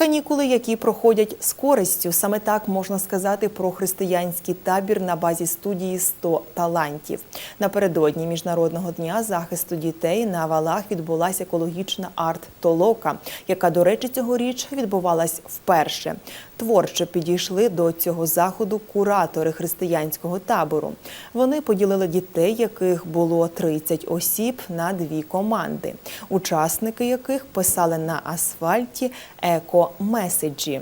Канікули, які проходять з користю, саме так можна сказати про християнський табір на базі студії «100 талантів. Напередодні міжнародного дня захисту дітей на валах відбулася екологічна арт-толока, яка, до речі, цьогоріч відбувалась вперше. Творчо підійшли до цього заходу куратори християнського табору. Вони поділили дітей, яких було 30 осіб, на дві команди, учасники яких писали на асфальті еко-меседжі.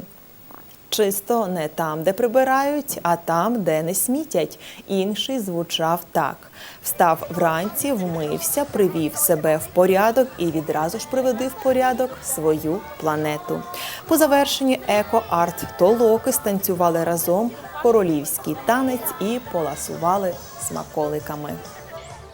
Чисто не там, де прибирають, а там, де не смітять. Інший звучав так: встав вранці, вмився, привів себе в порядок і відразу ж приведи в порядок свою планету. По завершенні еко-арт толоки станцювали разом королівський танець і поласували смаколиками.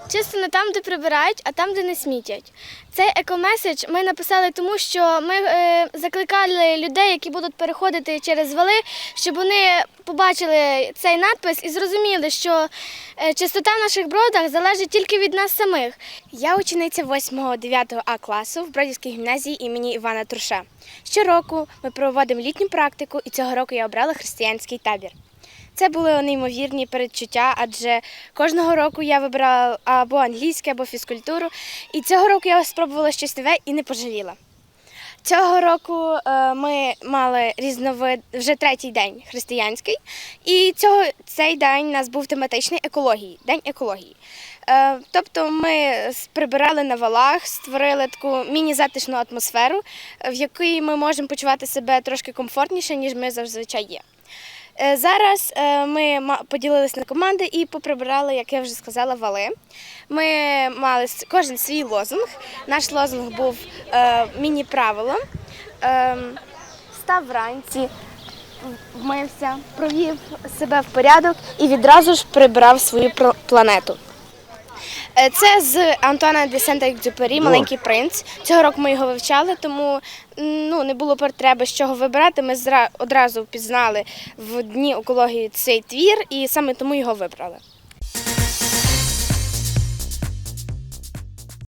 Чисто не там, де прибирають, а там, де не смітять. Цей екомеседж ми написали тому, що ми е, закликали людей, які будуть переходити через вали, щоб вони побачили цей надпис і зрозуміли, що е, чистота в наших бродах залежить тільки від нас самих. Я учениця 8-9 А класу в Бродівській гімназії імені Івана Труша. Щороку ми проводимо літню практику, і цього року я обрала християнський табір. Це були неймовірні передчуття, адже кожного року я вибирала або англійське, або фізкультуру. І цього року я спробувала щось нове і не пожаліла. Цього року е, ми мали різновид вже третій день християнський, і цього цей день у нас був тематичний екології, день екології. Е, Тобто ми прибирали на валах, створили таку міні-затишну атмосферу, в якій ми можемо почувати себе трошки комфортніше, ніж ми зазвичай є. Е, Зараз е, ми поділилися на команди і поприбирали, як я вже сказала, вали. Ми мали кожен свій лозунг. Наш лозунг був е, міні-правило. Ем, Став вранці, вмився, провів себе в порядок і відразу ж прибрав свою планету. Е, Це з Антуана де Сент-Екзюпері Маленький принц. Цього року ми його вивчали, тому ну, не було потреби з чого вибирати. Ми одразу пізнали в дні екології цей твір і саме тому його вибрали.